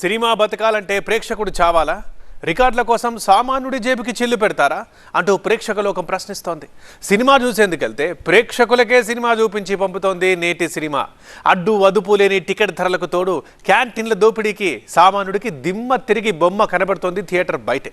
Cinema బతకాలంటే ప్రేక్షకుడు చావాలా? రికార్డుల కోసం సామాన్యుడి జేబుకి చిల్లు పెడతారా? అంటూ ప్రేక్షక లోకం ప్రశ్నిస్తోంది. సినిమా చూసేందుకెళ్తే ప్రేక్షకులకే సినిమా చూపించి పంపుతోంది నేటి సినిమా. అడ్డు వదుపు లేని టికెట్ ధరలకు తోడు క్యాంటీన్ల దోపిడీకి సామాన్యుడికి దిమ్మ తిరిగి బొమ్మ కనబడుతోంది థియేటర్ బయటే.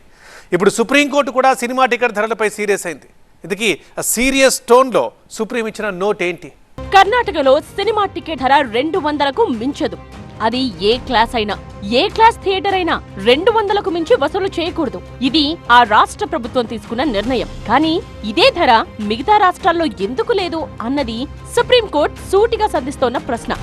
ఇప్పుడు సుప్రీంకోర్టు కూడా సినిమా టికెట్ ధరలపై సీరియస్ అయింది. ఇదికి సీరియస్ టోన్లో సుప్రీం ఇచ్చిన నోట్ ఏంటి కర్ణాటకలో సినిమా టికెట్ ధర రెండు వందలకు మించదు. అది ఏ క్లాస్ అయినా ఏ క్లాస్ థియేటర్ అయినా రెండు వందలకు మించి వసూలు చేయకూడదు. ఇది ఆ రాష్ట్ర ప్రభుత్వం తీసుకున్న నిర్ణయం. కానీ ఇదే ధర మిగతా రాష్ట్రాల్లో ఎందుకు లేదు అన్నది సుప్రీంకోర్టు సూటిగా సంధిస్తోన్న ప్రశ్న.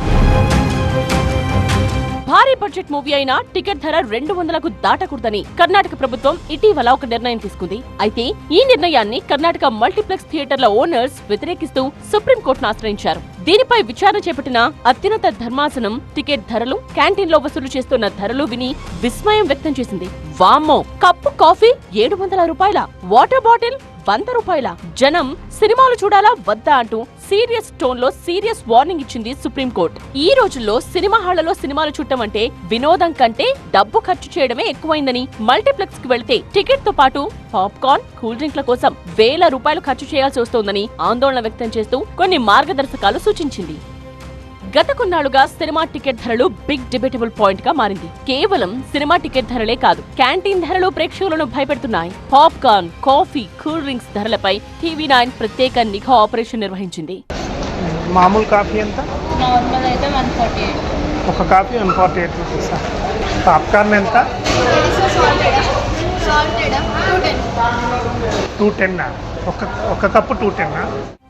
భారీ బడ్జెట్ మూవీ అయినా టికెట్ ధర రెండు వందలకు దాటకూడదని కర్ణాటక ప్రభుత్వం ఇటీవల ఒక నిర్ణయం తీసుకుంది. అయితే ఈ నిర్ణయాన్ని కర్ణాటక మల్టీప్లెక్స్ థియేటర్ల ఓనర్స్ వ్యతిరేకిస్తూ సుప్రీంకోర్టును ఆశ్రయించారు. దీనిపై విచారణ చేపట్టిన అత్యున్నత ధర్మాసనం టికెట్ ధరలు క్యాంటీన్లో వసూలు చేస్తున్న ధరలు విని విస్మయం వ్యక్తం చేసింది. వామ్మో! కప్పు కాఫీ ఏడు వందల రూపాయల. వాటర్ బాటిల్ వంద రూపాయల జనం సినిమాలు చూడాలా వద్దా అంటూ సీరియస్ టోన్లో సీరియస్ వార్నింగ్ ఇచ్చింది సుప్రీంకోర్టు ఈ రోజుల్లో సినిమా హాళ్ళలో సినిమాలు చూడటం అంటే వినోదం కంటే డబ్బు ఖర్చు చేయడమే ఎక్కువైందని మల్టీప్లెక్స్కి వెళ్తే టికెట్తో పాటు పాప్కార్న్ కూల్ డ్రింక్ల కోసం వేల రూపాయలు ఖర్చు చేయాల్సి వస్తోందని ఆందోళన వ్యక్తం చేస్తూ కొన్ని మార్గదర్శకాలు సూచించింది. గత కొన్నాళ్ళుగా సినిమా టికెట్ ధరలు బిగ్ డిబేటబుల్ పాయింట్గా మారింది. కేవలం సినిమా టికెట్ ధరలే కాదు క్యాంటీన్ ధరలు ప్రేక్షకులను భయపెడుతున్నాయి. పాప్కార్న్ కాఫీ కూల్ డ్రింక్స్ ధరలపై టీవీ నైన్ ప్రత్యేక నిఘా ఆపరేషన్ నిర్వహించింది. మామూలు కాఫీ ఎంత? నార్మల్ అయితే వన్ ఫార్టీ ఎయిట్. ఒక coffee one forty eight rupees. Popcorn ఎంత? సాల్టెడ్ టూ టెన్ ఒక ఒక కప్పు టూ టెన్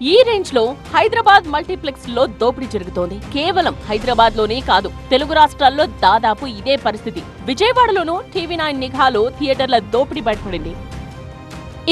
ఈ రేంజ్లో హైదరాబాద్ మల్టీప్లెక్స్లో దోపిడీ జరుగుతోంది. కేవలం హైదరాబాద్లోనే కాదు తెలుగు రాష్ట్రాల్లో దాదాపు ఇదే పరిస్థితి. విజయవాడలోనూ టీవీ నైన్ నిఘాలో థియేటర్ల దోపిడీ బయటపడింది.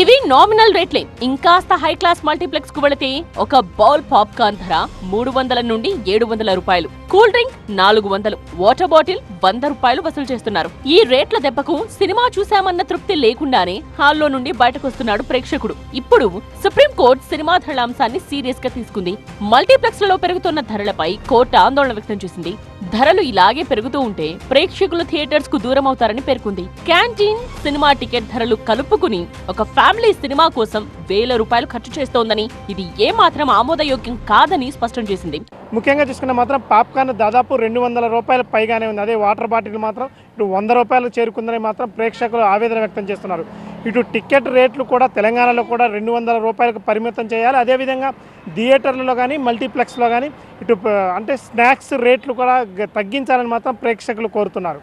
ఇవి నామినల్ రేట్లే. ఇంకాస్త హై క్లాస్ మల్టీప్లెక్స్కు వెళితే ఒక బౌల్ పాప్కార్న్ ధర మూడు వందల నుండి ఏడు వందల రూపాయలు. కూల్ డ్రింక్ నాలుగు వందలు. వాటర్ బాటిల్ వంద రూపాయలు వసూలు చేస్తున్నారు. ఈ రేట్ల దెబ్బకు సినిమా చూశామన్న తృప్తి లేకుండానే హాల్లో నుండి బయటకొస్తున్నాడు ప్రేక్షకుడు. ఇప్పుడు సుప్రీంకోర్టు సినిమా ధరల అంశాన్ని సీరియస్గా తీసుకుంది. మల్టీప్లెక్స్లలో పెరుగుతున్న ధరలపై కోర్టు ఆందోళన వ్యక్తం చేసింది. ధరలు ఇలాగే పెరుగుతూ ఉంటే ప్రేక్షకులు థియేటర్స్కు దూరం అవుతారని పేర్కొంది. క్యాంటీన్ సినిమా టికెట్ ధరలు కలుపుకుని ఒక ఫ్యామిలీ సినిమా కోసం వేల రూపాయలు ఖర్చు చేస్తోందని ఇది ఏమాత్రం ఆమోదయోగ్యం కాదని స్పష్టం చేసింది. ముఖ్యంగా చూసుకున్న మాత్రం పాప్కార్న్ దాదాపు రెండు వందల రూపాయల పైగానే ఉంది. అదే వాటర్ బాటిల్ మాత్రం ఇటు వంద రూపాయలు చేరుకుందని మాత్రం ప్రేక్షకులు ఆవేదన వ్యక్తం చేస్తున్నారు. ఇటు టికెట్ రేట్లు కూడా తెలంగాణలో కూడా రెండు వందల రూపాయలకు పరిమితం చేయాలి. అదేవిధంగా థియేటర్లలో కానీ మల్టీప్లెక్స్లో కానీ ఇటు అంటే స్నాక్స్ రేట్లు కూడా తగ్గించాలని మాత్రం ప్రేక్షకులు కోరుతున్నారు.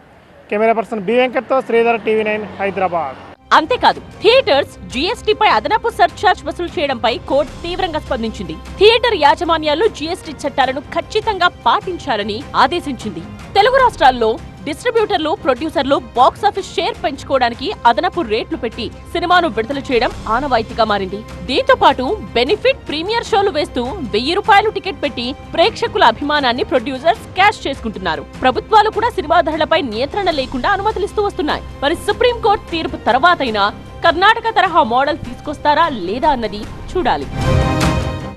కెమెరా పర్సన్ బి వెంకట్తో శ్రీధర్ టీవీ నైన్ హైదరాబాద్. అంతేకాదు థియేటర్స్ జీఎస్టీపై అదనపు సర్చార్జ్ వసూలు చేయడంపై కోర్టు తీవ్రంగా స్పందించింది. థియేటర్ యాజమాన్యాలు జీఎస్టీ చట్టాలను ఖచ్చితంగా పాటించాలని ఆదేశించింది. తెలుగు రాష్ట్రాల్లో డిస్ట్రిబ్యూటర్లు ప్రొడ్యూసర్లు బాక్స్ ఆఫీస్ షేర్ పెంచుకోవడానికి అదనపు రేట్లు పెట్టి సినిమాను విడుదల చేయడం ఆనవాయితీగా మారింది. దీంతో పాటు బెనిఫిట్ ప్రీమియర్ షోలు వేస్తూ వెయ్యి రూపాయలు టికెట్ పెట్టి ప్రేక్షకుల అభిమానాన్ని ప్రొడ్యూసర్స్ క్యాష్ చేసుకుంటున్నారు. ప్రభుత్వాలు కూడా సినిమా ధరలపై నియంత్రణ లేకుండా అనుమతులిస్తూ వస్తున్నాయి. మరి సుప్రీంకోర్టు తీర్పు తర్వాతైనా కర్ణాటక తరహా మోడల్ తీసుకొస్తారా లేదా అన్నది చూడాలి.